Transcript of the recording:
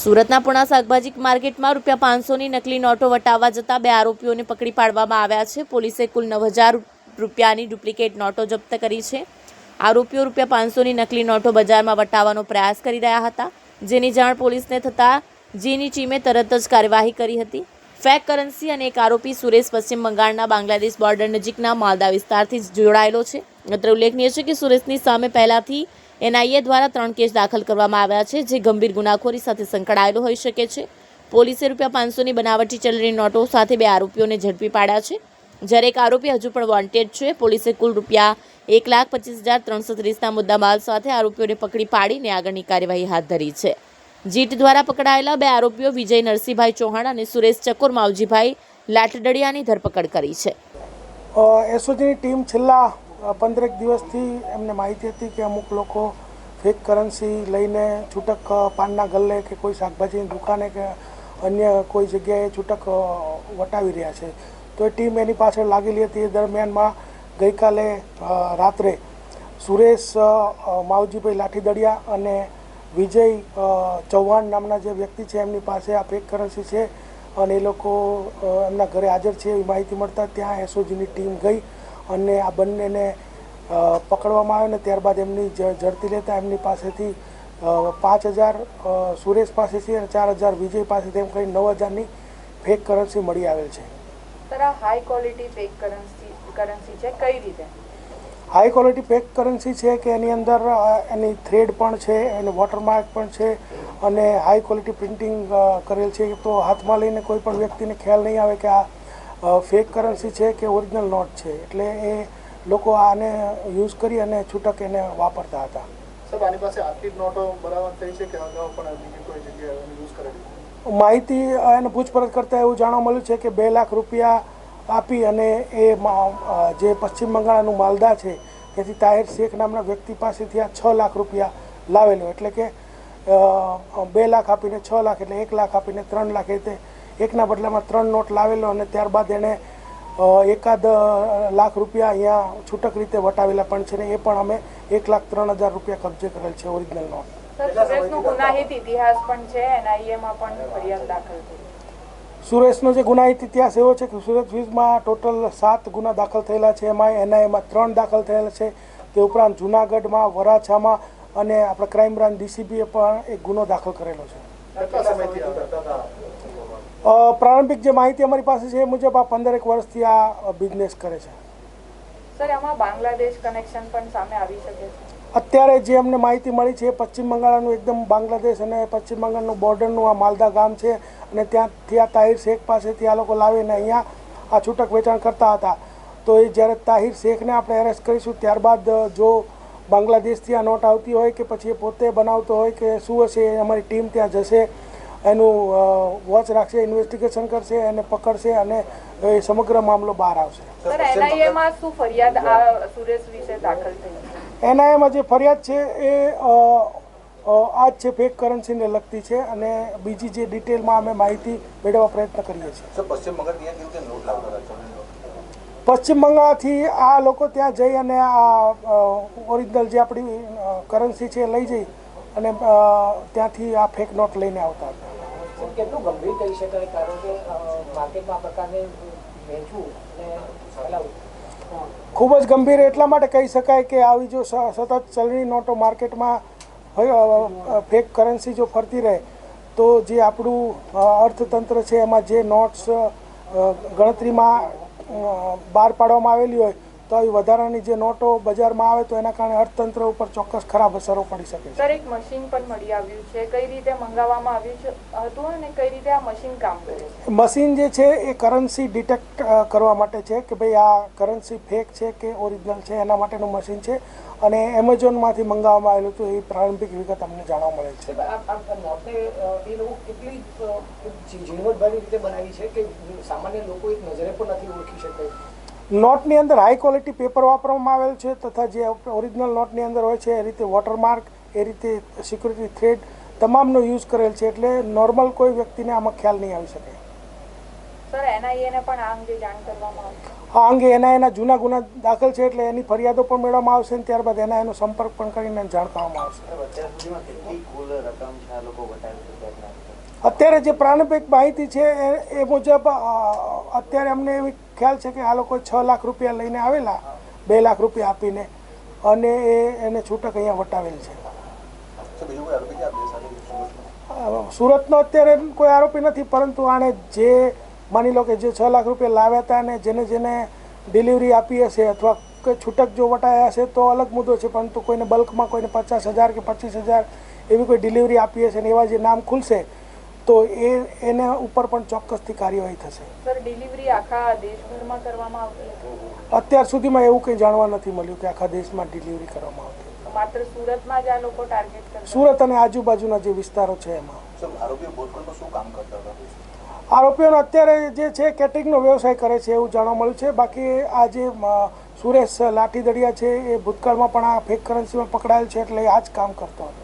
સુરતના પુણા શાકભાજી માર્કેટમાં રૂપિયા પાંચસોની નકલી નોટો વટાવવા જતા બે આરોપીઓને પકડી પાડવામાં આવ્યા છે. પોલીસે કુલ નવ હજાર રૂપિયાની ડુપ્લિકેટ નોટો જપ્ત કરી છે. આરોપીઓ રૂપિયા પાંચસોની નકલી નોટો બજારમાં વટાવવાનો પ્રયાસ કરી રહ્યા હતા. જેની જાણ પોલીસને થતાં જીની ટીમે તરત જ કાર્યવાહી કરી હતી. ફેક કરન્સી અને એક આરોપી સુરેશ પશ્ચિમ બંગાળના બાંગ્લાદેશ બોર્ડર નજીકના માલદા વિસ્તારથી જોડાયેલો છે. અત્રે ઉલ્લેખનીય છે કે સુરેશની સામે પહેલાથી એનઆઈએ દ્વારા ત્રણ કેસ દાખલ કરવામાં આવ્યા છે, જે ગંભીર ગુનાખોરી સાથે સંકળાયેલો હોઈ શકે છે. પોલીસે રૂપિયા પાંચસોની બનાવટી ચલણી નોટો સાથે બે આરોપીઓને ઝડપી પાડ્યા છે. જ્યારે એક આરોપી હજુ પણ વોન્ટેડ છે, પોલીસે કુલ રૂપિયા એક લાખ પચીસ હજાર ત્રણસો ત્રીસના મુદ્દામાલ સાથે આરોપીઓને પકડી પાડીને આગળની કાર્યવાહી હાથ ધરી છે. જીટ દ્વારા પકડાયેલા બે આરોપીઓ વિજય નરસિંહભાઈ ચૌહાણ અને સુરેશ ચકોર માવજીભાઈ લાટડડિયાની ધરપકડ કરી છે. એસઓજીની ટીમ છેલ્લા પંદરેક દિવસથી એમને માહિતી હતી કે અમુક લોકો ફેક કરન્સી લઈને છૂટક પાનના ગલ્લે કે કોઈ શાકભાજીની દુકાને કે અન્ય કોઈ જગ્યાએ છૂટક વટાવી રહ્યા છે. તો એ ટીમ એની પાછળ લાગેલી હતી. એ દરમિયાનમાં ગઈકાલે રાત્રે સુરેશ માવજીભાઈ લાઠીદડિયા અને વિજય ચૌહાણ નામના જે વ્યક્તિ છે એમની પાસે આ ફેક કરન્સી છે અને એ લોકો એમના ઘરે હાજર છે એવી માહિતી મળતા ત્યાં એસઓજીની ટીમ ગઈ અને આ બંનેને પકડવામાં આવ્યો ને ત્યારબાદ એમની ઝડપી લેતા એમની પાસેથી પાંચ હજાર સુરેશ પાસેથી અને ચાર હજાર વિજય પાસેથી એમ કરી નવ હજારની ફેક કરન્સી મળી આવેલ છે. High quality fake currency currency છે? કઈ રીતે? હાઈ ક્વોલિટી ફેક કરન્સી છે કે એની અંદર એની થ્રેડ પણ છે એની વોટરમાર્ક પણ છે અને હાઈ ક્વોલિટી પ્રિન્ટિંગ કરેલ છે. તો હાથમાં લઈને કોઈ પણ વ્યક્તિને ખ્યાલ નહીં આવે કે આ ફેક કરન્સી છે કે ઓરિજિનલ નોટ છે? એટલે એ લોકો આને યુઝ કરી અને છૂટક એને વાપરતા હતા. સાહેબ આની પાસે આટલી નોટો બરાબર થઈ છે કે અગાઉ પણ બીજી કોઈ જગ્યાએ યુઝ કરેલી માહિતી એને પૂછપરછ કરતાં એવું જાણવા મળ્યું છે કે બે લાખ રૂપિયા આપી અને એ જે પશ્ચિમ બંગાળનું માલદા છે તેથી તાહિર શેખ નામના વ્યક્તિ પાસેથી આ છ લાખ રૂપિયા લાવેલો. એટલે કે બે લાખ આપીને છ લાખ એટલે એક લાખ આપીને ત્રણ લાખ એ રીતે એકના બદલામાં ત્રણ નોટ લાવેલો અને ત્યારબાદ એણે એકાદ લાખ રૂપિયા અહીંયા છૂટક રીતે વટાવેલા પણ છે ને એ પણ અમે એક લાખ ત્રણ હજાર રૂપિયા કબજે કરેલ છે ઓરિજિનલ નોટ. સુરેશનો ઇતિહાસ પણ છે એનઆઈએ પણ ફરિયાદ દાખલ થઈ. સુરેશનો જે ગુનાહિત ઇતિહાસ એવો છે કે સુરત વીજમાં ટોટલ સાત ગુના દાખલ થયેલા છે. એમાં એનઆઈએમાં ત્રણ દાખલ થયેલા છે. તે ઉપરાંત જુનાગઢમાં વરાછામાં અને આપણે ક્રાઇમ બ્રાન્ચ ડીસીબીએ પણ એક ગુનો દાખલ કરેલો છે. પ્રારંભિક જે માહિતી અમારી પાસે છે એ મુજબ આ પંદરેક વર્ષથી આ બિઝનેસ કરે છે. સર આમાં બાંગ્લાદેશ કનેક્શન પણ સામે આવી શકે છે? અત્યારે જે અમને માહિતી મળી છે પશ્ચિમ બંગાળનું એકદમ બાંગ્લાદેશ અને પશ્ચિમ બંગાળનું બોર્ડરનું આ માલદા ગામ છે અને ત્યાંથી આ તાહિર શેખ પાસેથી આ લોકો લાવીને અહીંયા આ છૂટક વેચાણ કરતા હતા. તો એ જ્યારે તાહિર શેખને આપણે એરેસ્ટ કરીશું ત્યારબાદ જો બાંગ્લાદેશથી આ નોટ આવતી હોય કે પછી એ પોતે બનાવતો હોય કે શું હશે એ અમારી ટીમ ત્યાં જશે. એનું વોચ રાખશે ઇન્વેસ્ટિગેશન કરશે એને પકડશે અને એ સમગ્ર મામલો બહાર આવશે. એનઆઈએમાં જે ફરિયાદ છે એ આ જ છે ફેક કરન્સીને લગતી છે અને બીજી જે ડિટેલમાં અમે માહિતી મેળવવા પ્રયત્ન કરીએ છીએ. પશ્ચિમ બંગાળથી આ લોકો ત્યાં જઈ અને આ ઓરિજિનલ જે આપણી કરન્સી છે એ લઈ જઈ અને ત્યાંથી આ ફેક નોટ લઈને આવતા હતા. કેટલું ગંભીર કહી શકાય? કારણ કે માર્કેટમાં પ્રકારને વેચવું અને ફેલાવવું ખૂબ જ ગંભીર એટલા માટે કહી શકાય કે આવી જો સતત ચલણી નોટો માર્કેટમાં ફેક કરન્સી જો ફરતી રહે, તો જે આપણું અર્થતંત્ર છે, એમાં જે નોટ્સ ગણતરીમાં બહાર પાડવામાં આવેલી હોય તો આવી વધારાની જે નોટો બજારમાં આવે તો એના કારણે અર્થતંત્ર ઉપર ચોક્કસ ખરાબ અસરો પડી શકે છે. સર એક મશીન પણ મળી આવ્યું છે. કઈ રીતે મંગાવવામાં આવ્યું છે હતું અને કઈ રીતે આ મશીન કામ કરે છે? મશીન જે છે એ કરન્સી ડિટેક્ટ કરવા માટે છે કે ભાઈ આ કરન્સી ફેક છે કે ઓરિજિનલ છે એના માટેનું મશીન છે અને એમેઝોનમાંથી મંગાવવામાં આવેલું હતું એ પ્રારંભિક વિગત અમને જાણવા મળે છે. એ લોકો કેટલી ઝીણવટભરી રીતે બનાવી છે કે સામાન્ય લોકો એક નજરે પણ નથી ઓળખી શકે નોટની અંદર હાઈ ક્વોલિટી પેપર વાપરવામાં આવેલ છે તથા જે ઓરિજિનલ નોટની અંદર હોય છે એ રીતે વોટરમાર્ક એ રીતે સિક્યુરિટી થ્રેડ તમામનો યુઝ કરેલ છે એટલે નોર્મલ કોઈ વ્યક્તિને આમાં ખ્યાલ નહીં આવી શકે. સર એનઆઈએ આ અંગે જાણ કરવામાં આવશે આ અંગે એના એના જૂના ગુના દાખલ છે એટલે એની ફરિયાદો પણ મેળવવામાં આવશે અને ત્યારબાદ એના એનો સંપર્ક પણ કરીને જાણ કરવામાં આવશે અત્યાર સુધીમાં કેટલી કુલ રકમ છે આ લોકો વટાવી છે અત્યારે જે પ્રારંભિક માહિતી છે એ એ મુજબ અત્યારે અમને એવી ખ્યાલ છે કે આ લોકો છ લાખ રૂપિયા લઈને આવેલા બે લાખ રૂપિયા આપીને અને એ એને છૂટક અહીંયા વટાવેલ છે. સુરતનો અત્યારે કોઈ આરોપી નથી પરંતુ આણે જે માની લો કે જે છ લાખ રૂપિયા લાવ્યા હતા અને જેને જેને ડિલિવરી આપી હશે અથવા છૂટક જો વટાયા હશે તો અલગ મુદ્દો છે પરંતુ કોઈને બલ્કમાં કોઈને પચાસ હજાર કે પચીસ હજાર એવી કોઈ ડિલિવરી આપી હશે ને એવા જે નામ ખુલશે તો એ એના ઉપર પણ ચોક્કસથી કાર્યવાહી થશે. સર ડિલિવરી આખા દેશભરમાં કરવામાં આવતી અત્યાર સુધીમાં એવું કંઈ જાણવા નથી મળ્યું કે આખા દેશમાં ડિલિવરી કરવામાં આવતી માત્ર સુરતમાં જ આ લોકો ટાર્ગેટ કરતા સુરત અને આજુબાજુના જે વિસ્તારો છે એમાં. શું કામ કરતા હતા? આરોપીઓનો અત્યારે જે છે કેટરિંગનો વ્યવસાય કરે છે એવું જાણવા મળ્યું છે. બાકી આ જે સુરેશ લાઠીદડિયા છે એ ભૂતકાળમાં પણ આ ફેક કરન્સીમાં પકડાયેલ છે એટલે આ જ કામ કરતો હતો.